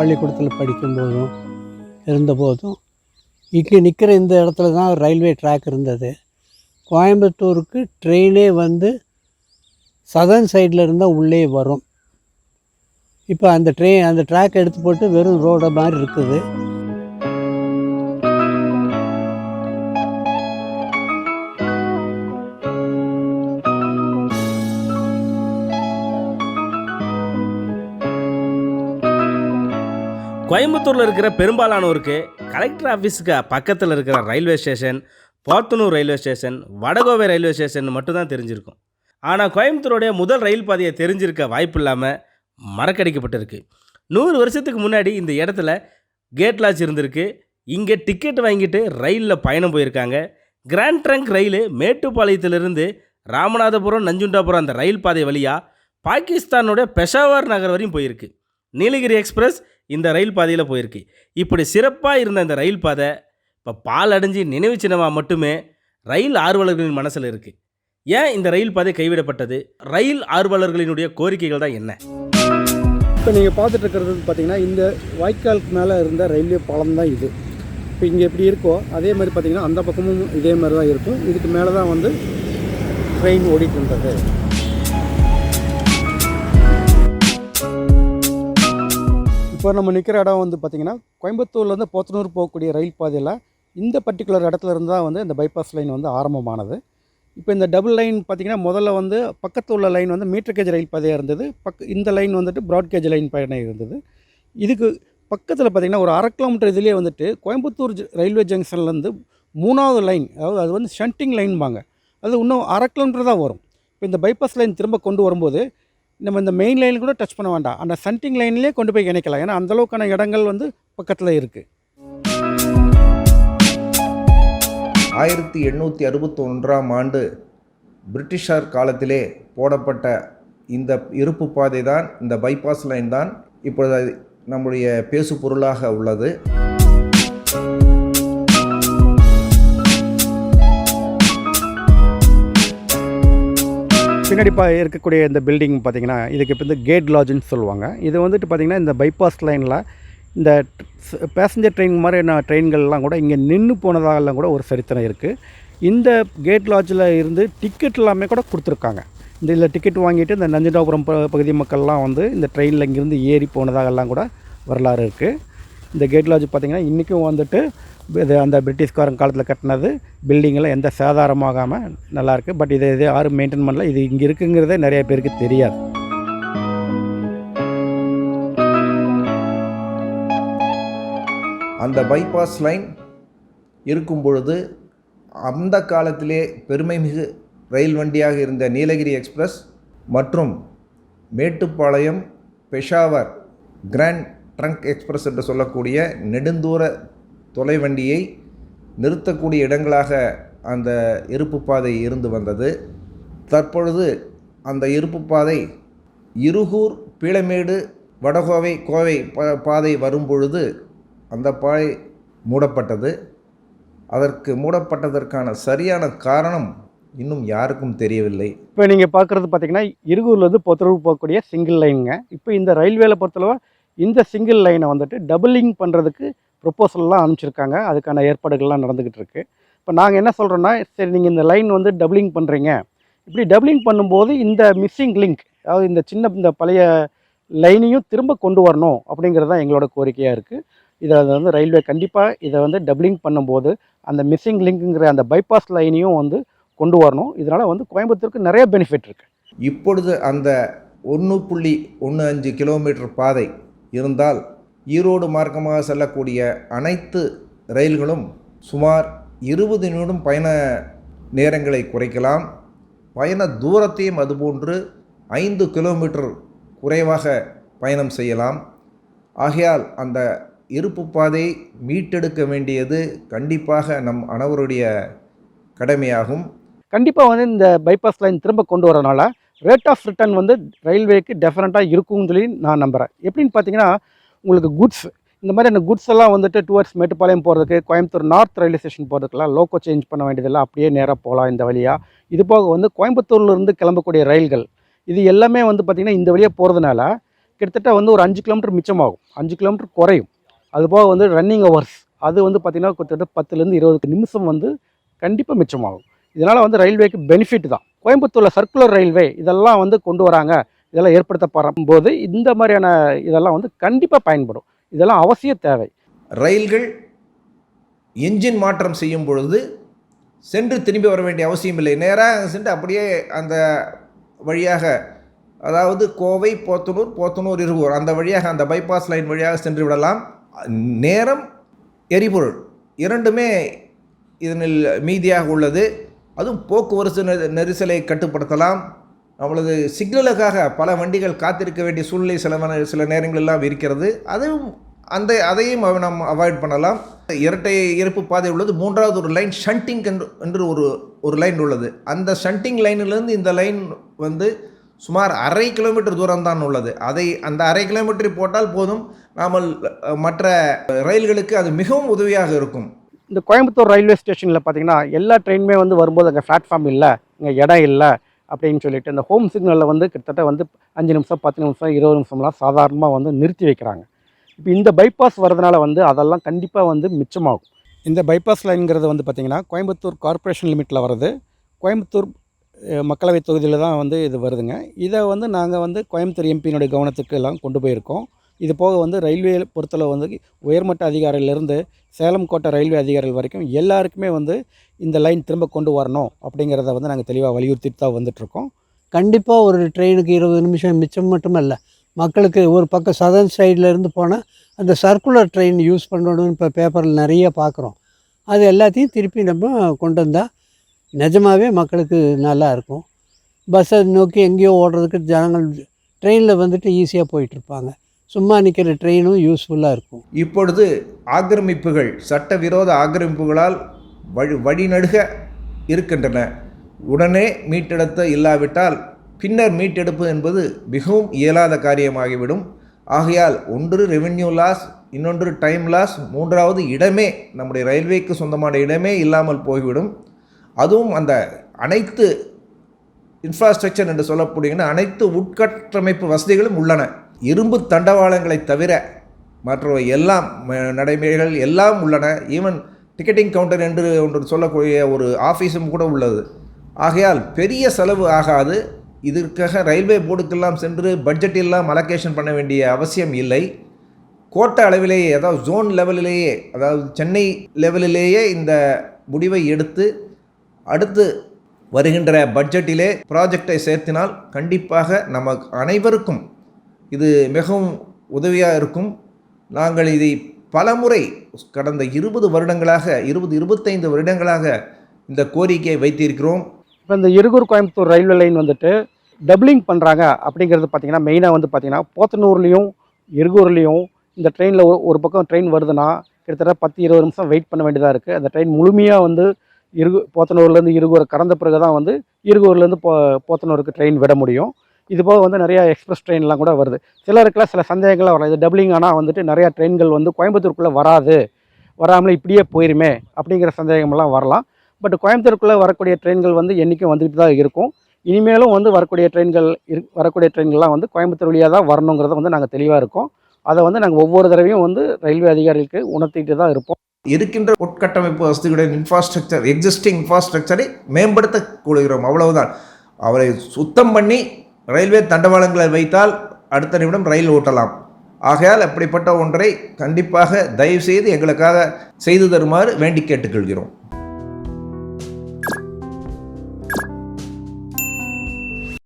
பள்ளிக்கூடத்தில் படிக்கும்போதும் இருந்தபோதும் இங்கே நிற்கிற இந்த இடத்துல தான் ரயில்வே ட்ராக் இருந்தது. கோயம்புத்தூருக்கு ட்ரெயினே வந்து சதர்ன் சைடில் இருந்தால் உள்ளே வரும். இப்போ அந்த ட்ரெயின் அந்த ட்ராக் எடுத்து போட்டு வெறும் ரோட மாதிரி இருக்குது. கோயம்புத்தூரில் இருக்கிற பெரும்பாலானோருக்கு கலெக்டர் ஆஃபீஸுக்கு பக்கத்தில் இருக்கிற railway station Podanur railway station Vadakovai railway station மட்டும்தான் தெரிஞ்சிருக்கும். ஆனால் கோயம்புத்தூருடைய முதல் ரயில் பாதையை தெரிஞ்சிருக்க வாய்ப்பு இல்லாமல் மறக்கடிக்கப்பட்டிருக்கு. நூறு வருஷத்துக்கு முன்னாடி இந்த இடத்துல கேட் லாட்ஜ் இருந்திருக்கு. இங்கே டிக்கெட் வாங்கிட்டு ரயிலில் பயணம் போயிருக்காங்க. கிராண்ட் ட்ரங்க் ரயில் மேட்டுப்பாளையத்திலிருந்து ராமநாதபுரம் நஞ்சுண்டாபுரம் அந்த ரயில் பாதை வழியாக பாகிஸ்தானோட பெஷாவர் நகர் வரையும் போயிருக்கு. நீலகிரி எக்ஸ்பிரஸ் இந்த ரயில் பாதையில் போயிருக்கு. இப்படி சிறப்பாக இருந்த இந்த ரயில் பாதை இப்போ பால் அடைஞ்சு நினைவு சின்னமாக மட்டுமே ரயில் ஆர்வலர்களின் மனசில் இருக்குது ஏன் இந்த ரயில் பாதை கைவிடப்பட்டது? ரயில் ஆர்வலர்களினுடைய கோரிக்கைகள் தான் என்ன? இப்போ நீங்கள் பார்த்துட்டு இருக்கிறது பார்த்தீங்கன்னா இந்த வாய்க்காலுக்கு மேலே இருந்த ரயில்வே பாலம் தான் இது. இப்போ இங்கே எப்படி இருக்கோ அதே மாதிரி பார்த்தீங்கன்னா அந்த பக்கமும் இதே மாதிரி தான் இருக்கும். இதுக்கு மேலே தான் வந்து ட்ரெயின் ஓடிட்டு இருந்தது. இப்போ நம்ம நிற்கிற இடம் வந்து பார்த்திங்கன்னா கோயம்புத்தூர்லேருந்து போத்தனூர் போகக்கூடிய ரயில் பாதையில் இந்த பர்டிகுலர் இடத்துல இருந்து தான் வந்து இந்த பைபாஸ் லைன் வந்து ஆரம்பமானது. இப்போ இந்த டபுள் லைன் பார்த்திங்கன்னா முதல்ல வந்து பக்கத்தில் உள்ள லைன் வந்து மீட்டர் கேஜ் ரயில் பாதையாக இருந்தது. பக் இந்த லைன் வந்துட்டு ப்ராட்கேஜ் லைன் பயணம் இருந்தது. இதுக்கு பக்கத்தில் பார்த்திங்கன்னா ஒரு அரை கிலோமீட்டர் இதுலேயே வந்துட்டு கோயம்புத்தூர் ஜ- ரயில்வே ஜங்ஷன்லேருந்து மூணாவது லைன் அதாவது அது வந்து ஷண்டிங் லைன்பாங்க அது இன்னும் அரை கிலோமீட்டர் தான் வரும். இப்போ இந்த பைபாஸ் லைன் திரும்ப கொண்டு வரும்போது நம்ம இந்த மெயின் லைன் கூட டச் பண்ண வேண்டாம். அந்த சன்டிங் லைன்லேயே கொண்டு போய் இணைக்கலாம். ஏன்னா அந்தளவுக்கான இடங்கள் வந்து பக்கத்தில் இருக்குது ஆயிரத்தி எண்ணூற்றி அறுபத்தொன்றாம் ஆண்டு பிரிட்டிஷார் காலத்திலே போடப்பட்ட இந்த இருப்பு பாதை தான் இந்த பைபாஸ் லைன் தான் இப்பொழுது நம்முடைய பேசு பொருளாக உள்ளது. பின்னாடி பா இருக்கக்கூடிய இந்த பில்டிங் பார்த்தீங்கன்னா இதுக்கு இப்போ இந்த கேட் லாட்ஜ்னு சொல்லுவாங்க. இது வந்துட்டு பார்த்திங்கன்னா இந்த பைபாஸ் லைனில் இந்த பேசஞ்சர் ட்ரெயின் மாதிரியான ட்ரெயின்கள்லாம் கூட இங்கே நின்று போனதாகலாம் கூட ஒரு சரித்திரம் இருக்குது இந்த கேட் லாட்ஜில் இருந்து டிக்கெட் எல்லாமே கூட கொடுத்துருக்காங்க. இந்த இதில் டிக்கெட் வாங்கிட்டு இந்த நஞ்சனாபுரம் ப பகுதி மக்கள்லாம் வந்து இந்த ட்ரெயினில் இங்கேருந்து ஏறி போனதாகலாம் கூட வரலாறு இருக்குது இந்த கேட் லாட்ஜ் பார்த்திங்கன்னா இன்றைக்கும் வந்துட்டு இது அந்த பிரிட்டிஷ்காரன் காலத்தில் கட்டினது பில்டிங்கெல்லாம் எந்த சேதாரமாகாமல் நல்லாயிருக்கு பட் இதை இது யாரும் மெயின்டைன் பண்ணல. இது இங்கே இருக்குங்கிறதே நிறைய பேருக்கு தெரியாது. அந்த பைபாஸ் லைன் இருக்கும் பொழுது அந்த காலத்திலே பெருமை மிகு ரயில் வண்டியாக இருந்த நீலகிரி எக்ஸ்பிரஸ் மற்றும் Mettupalayam Peshawar grand trunk express என்று சொல்லக்கூடிய நெடுந்தூர தொலைவண்டியை நிறுத்தக்கூடிய இடங்களாக அந்த இருப்பு பாதை இருந்து வந்தது. தற்பொழுது அந்த இருப்பு பாதை இருகூர் பீளமேடு வடகோவை கோவை ப பாதை வரும் பொழுது அந்த பாதை மூடப்பட்டது. அதற்கு மூடப்பட்டதற்கான சரியான காரணம் இன்னும் யாருக்கும் தெரியவில்லை. இப்போ நீங்கள் பார்க்குறது பார்த்தீங்கன்னா இருகூர்லேருந்து பொத்தரவு போகக்கூடிய சிங்கிள் லைனுங்க இப்போ இந்த ரயில்வேல பொறுத்தளவு இந்த சிங்கிள் லைனை வந்துட்டு டபுளிங் பண்ணுறதுக்கு ப்ரொப்போசல்லாம் அனுப்பிச்சிருக்காங்க. அதுக்கான ஏற்பாடுகள்லாம் நடந்துக்கிட்டு இருக்குது இப்போ நாங்கள் என்ன சொல்கிறோன்னா சரி நீங்கள் இந்த லைன் வந்து டபுளிங் பண்ணுறீங்க இப்படி டபுளிங் பண்ணும்போது இந்த மிஸ்ஸிங் லிங்க் அதாவது இந்த சின்ன இந்த பழைய லைனையும் திரும்ப கொண்டு வரணும் அப்படிங்கிறது தான் எங்களோட கோரிக்கையாக இருக்குது இதை வந்து ரயில்வே கண்டிப்பாக இதை வந்து டபுளிங் பண்ணும்போது அந்த மிஸ்ஸிங் லிங்க்குங்கிற அந்த பைபாஸ் லைனையும் வந்து கொண்டு வரணும். இதனால் வந்து கோயம்புத்தூருக்கு நிறைய பெனிஃபிட் இருக்குது இப்பொழுது அந்த ஒன்று புள்ளி ஒன்று அஞ்சு கிலோமீட்டர் பாதை இருந்தால் ஈரோடு மார்க்கமாக செல்லக்கூடிய அனைத்து ரயில்களும் சுமார் இருபது நிமிடம் பயண நேரங்களை குறைக்கலாம். பயண தூரத்தையும் அதுபோன்று ஐந்து கிலோமீட்டர் குறைவாக பயணம் செய்யலாம். ஆகையால் அந்த இருப்பு பாதை மீட்டெடுக்க வேண்டியது கண்டிப்பாக நம் அனைவருடைய கடமையாகும். கண்டிப்பாக வந்து இந்த பைபாஸ் லைன் திரும்ப கொண்டு வரனால ரேட் ஆஃப் ரிட்டர்ன் வந்து ரயில்வேக்கு டெஃபரெண்ட்டாக இருக்கும்னு சொல்லி நான் நம்புகிறேன் எப்படின்னு பார்த்தீங்கன்னா உங்களுக்கு குட்ஸ் இந்த மாதிரி அந்த குட்ஸ் எல்லாம் வந்துட்டு டுவர்ட்ஸ் மேட்டுப்பாளையம் போகிறதுக்கு கோயம்புத்தூர் நார்த் ரயில்வே ஸ்டேஷன் போகிறதுக்குலாம் லோக்கோ சேஞ்ச் பண்ண வேண்டியதெல்லாம் அப்படியே நேராக போகலாம் இந்த வழியாக இது போக வந்து கோயம்புத்தூர்லேருந்து கிளம்பக்கூடிய ரயில்கள் இது எல்லாமே வந்து பார்த்திங்கன்னா இந்த வழியாக போகிறதுனால கிட்டத்தட்ட வந்து ஒரு அஞ்சு கிலோமீட்டர் மிச்சமாகும். அஞ்சு கிலோமீட்டர் குறையும். அதுபோக வந்து ரன்னிங் ஹவர்ஸ் அது வந்து பார்த்திங்கன்னா கிட்டத்தட்ட பத்துலேருந்து இருபது நிமிஷம் வந்து கண்டிப்பாக மிச்சமாகும். இதனால் வந்து ரயில்வேக்கு பெனிஃபிட் தான். கோயம்புத்தூரில் சர்க்குலர் ரயில்வே இதெல்லாம் வந்து கொண்டு வராங்க. இதெல்லாம் ஏற்படுத்தப்படும் போது இந்த மாதிரியான இதெல்லாம் வந்து கண்டிப்பாக பயன்படும். இதெல்லாம் அவசிய தேவை. ரயில்கள் என்ஜின் மாற்றம் செய்யும் பொழுது சென்று திரும்பி வர வேண்டிய அவசியம் இல்லை. நேராக சென்று அப்படியே அந்த வழியாக அதாவது கோவை போத்தனூர் போத்தனூர் இருகூர் அந்த வழியாக அந்த பைபாஸ் லைன் வழியாக சென்று விடலாம். நேரம் எரிபொருள் இரண்டுமே இதனில் மீதியாக உள்ளது. அதுவும் போக்குவரத்து நெ- நெரிசலை கட்டுப்படுத்தலாம். நம்மளது சிக்னலுக்காக பல வண்டிகள் காத்திருக்க வேண்டிய சூழ்நிலை சில சில நேரங்களெல்லாம் இருக்கிறது. அதுவும் அந்த அதையும் நாம் அவாய்ட் பண்ணலாம். இரட்டை இறப்பு பாதை உள்ளது. மூன்றாவது ஒரு லைன் ஷண்டிங் என்று என்று ஒரு ஒரு லைன் உள்ளது. அந்த ஷண்டிங் லைனிலிருந்து இந்த லைன் வந்து சுமார் அரை கிலோமீட்டர் தூரம் தான் உள்ளது. அதை அந்த அரை கிலோமீட்டர் போட்டால் போதும். நாமல் மற்ற ரயில்களுக்கு அது மிகவும் உதவியாக இருக்கும். இந்த கோயம்புத்தூர் ரயில்வே ஸ்டேஷனில் பார்த்தீங்கன்னா எல்லா ட்ரெயினுமே வந்து வரும்போது அங்கே பிளாட்ஃபார்ம் இல்லை இங்கே இடம் இல்லை அப்படின்னு சொல்லிட்டு இந்த ஹோம் சிக்னலில் வந்து கிட்டத்தட்ட வந்து அஞ்சு நிமிஷம் பத்து நிமிஷம் இருபது நிமிஷம்லாம் சாதாரணமாக வந்து நிறுத்தி வைக்கிறாங்க. இப்போ இந்த பைபாஸ் வரதுனால வந்து அதெல்லாம் கண்டிப்பாக வந்து மிச்சமாகும். இந்த பைபாஸ் லைன்கிறது வந்து பார்த்திங்கன்னா கோயம்புத்தூர் கார்ப்பரேஷன் லிமிட்டில் வருது கோயம்புத்தூர் மக்களவை தொகுதியில் தான் வந்து இது வருதுங்க. இதை வந்து நாங்கள் வந்து கோயம்புத்தூர் எம்பியினுடைய கவனத்துக்கு எல்லாம் கொண்டு போயிருக்கோம். இது போக வந்து ரயில்வே பொறுத்தளவு வந்து உயர்மட்ட அதிகாரியிலிருந்து சேலம் கோட்டை ரயில்வே அதிகாரிகள் வரைக்கும் எல்லாருக்குமே வந்து இந்த லைன் திரும்ப கொண்டு வரணும் அப்படிங்கிறத வந்து நாங்கள் தெளிவாக வலியுறுத்திட்டு தான் வந்துட்ருக்கோம் கண்டிப்பாக ஒரு ட்ரெயினுக்கு இருபது நிமிஷம் மிச்சம் மட்டுமல்ல மக்களுக்கு ஒரு பக்கம் சதர்ன் சைடில் இருந்து போனால் அந்த சர்க்குலர் ட்ரெயின் யூஸ் பண்ணணும்னு இப்போ பேப்பரில் நிறைய பார்க்குறோம் அது எல்லாத்தையும் திருப்பி நம்ம கொண்டு வந்தால் நிஜமாகவே மக்களுக்கு நல்லா இருக்கும். பஸ்ஸை நோக்கி எங்கேயோ ஓடுறதுக்கு ஜனங்கள் ட்ரெயினில் வந்துட்டு ஈஸியாக போயிட்டுருப்பாங்க. சும்மா நிற்கிற ட்ரெயினும் யூஸ்ஃபுல்லாக இருக்கும். இப்பொழுது ஆக்கிரமிப்புகள் சட்டவிரோத ஆக்கிரமிப்புகளால் வழி வழிநடுக இருக்கின்றன. உடனே மீட்டெடுத்த இல்லாவிட்டால் பின்னர் மீட்டெடுப்பு என்பது மிகவும் இயலாத காரியமாகிவிடும். ஆகையால் ஒன்று ரெவென்யூ லாஸ் இன்னொன்று டைம் லாஸ் மூன்றாவது இடமே நம்முடைய ரயில்வேக்கு சொந்தமான இடமே இல்லாமல் போய்விடும். அதுவும் அந்த அனைத்து இன்ஃப்ராஸ்ட்ரக்சர் என்று சொல்லப்படுகின்ற அனைத்து உட்கட்டமைப்பு வசதிகளும் உள்ளன. இரும்பு தண்டவாளங்களை தவிர மற்றவை எல்லாம் நடைமுறைகள் எல்லாம் உள்ளன. ஈவன் டிக்கெட்டிங் கவுண்டர் என்று ஒன்று சொல்லக்கூடிய ஒரு ஆஃபீஸும் கூட உள்ளது. ஆகையால் பெரிய செலவு ஆகாது. இதற்காக ரயில்வே போர்டுக்கெல்லாம் சென்று பட்ஜெட் எல்லாம் அலோகேஷன் பண்ண வேண்டிய அவசியம் இல்லை. கோட்ட அளவிலேயே அதாவது ஜோன் லெவலிலேயே அதாவது சென்னை லெவலிலேயே இந்த முடிவை எடுத்து அடுத்து வருகின்ற பட்ஜெட்டிலே ப்ராஜெக்டை சேர்த்தினால் கண்டிப்பாக நமக்கு அனைவருக்கும் இது மிகவும் உதவியாக இருக்கும். நாங்கள் இதை பலமுறை கடந்த இருபது வருடங்களாக இருபது இருபத்தைந்து வருடங்களாக இந்த கோரிக்கையை வைத்திருக்கிறோம். இப்போ இந்த இருகூர் கோயம்புத்தூர் ரயில்வே லைன் வந்துட்டு டபுளிங் பண்ணுறாங்க அப்படிங்கிறது பார்த்தீங்கன்னா மெயினாக வந்து பார்த்தீங்கன்னா போத்தனூர்லேயும் இருகூர்லேயும் இந்த ட்ரெயினில் ஒரு பக்கம் ட்ரெயின் வருதுன்னா கிட்டத்தட்ட பத்து இருபது நிமிஷம் வெயிட் பண்ண வேண்டியதாக இருக்குது அந்த ட்ரெயின் முழுமையாக வந்து இருகு போத்தனூர்லேருந்து இருகூரை கடந்த பிறகு தான் வந்து இருகூர்லேருந்து போ போத்தனூருக்கு ட்ரெயின் விட முடியும். இது போக வந்து நிறையா எக்ஸ்பிரஸ் ட்ரெயின்லாம் கூட வருது. சிலருக்குலாம் சில சந்தேகங்கள்லாம் வரலாம் இது டபுளிங் ஆனால் வந்துட்டு நிறையா ட்ரெயின்கள் வந்து கோயம்புத்தூருக்குள்ளே வராது. வராமலே இப்படியே போயிருமே அப்படிங்கிற சந்தேகமெல்லாம் வரலாம். பட் கோயம்புத்தூருக்குள்ளே வரக்கூடிய ட்ரெயின்கள் வந்து என்றைக்கும் வந்துக்கிட்டு தான் இருக்கும். இனிமேலும் வந்து வரக்கூடிய ட்ரெயின்கள் இரு வரக்கூடிய ட்ரெயின்கள்லாம் வந்து கோயம்புத்தூர் வழியாக தான் வரணுங்கிறத வந்து நாங்கள் தெளிவாக இருக்கோம். அதை வந்து நாங்கள் ஒவ்வொரு தடவையும் வந்து ரயில்வே அதிகாரிகளுக்கு உணர்த்திட்டு தான் இருப்போம். இருக்கின்ற உட்கட்டமைப்பு வசதிகளின் இன்ஃப்ராஸ்ட்ரக்சர் எக்ஸிஸ்டிங் இன்ஃப்ராஸ்ட்ரக்சரை மேம்படுத்த கொள்கிறோம் அவ்வளவுதான். அவரை சுத்தம் பண்ணி ரயில்வே தண்டவாளங்களை வைத்தால் அடுத்த நிமிடம் ரயில் ஓட்டலாம். ஆகையால் அப்படிப்பட்ட ஒன்றை கண்டிப்பாக தயவு செய்து எங்களுக்காக செய்து தருமாறு வேண்டி கேட்டுக்கொள்கிறோம்.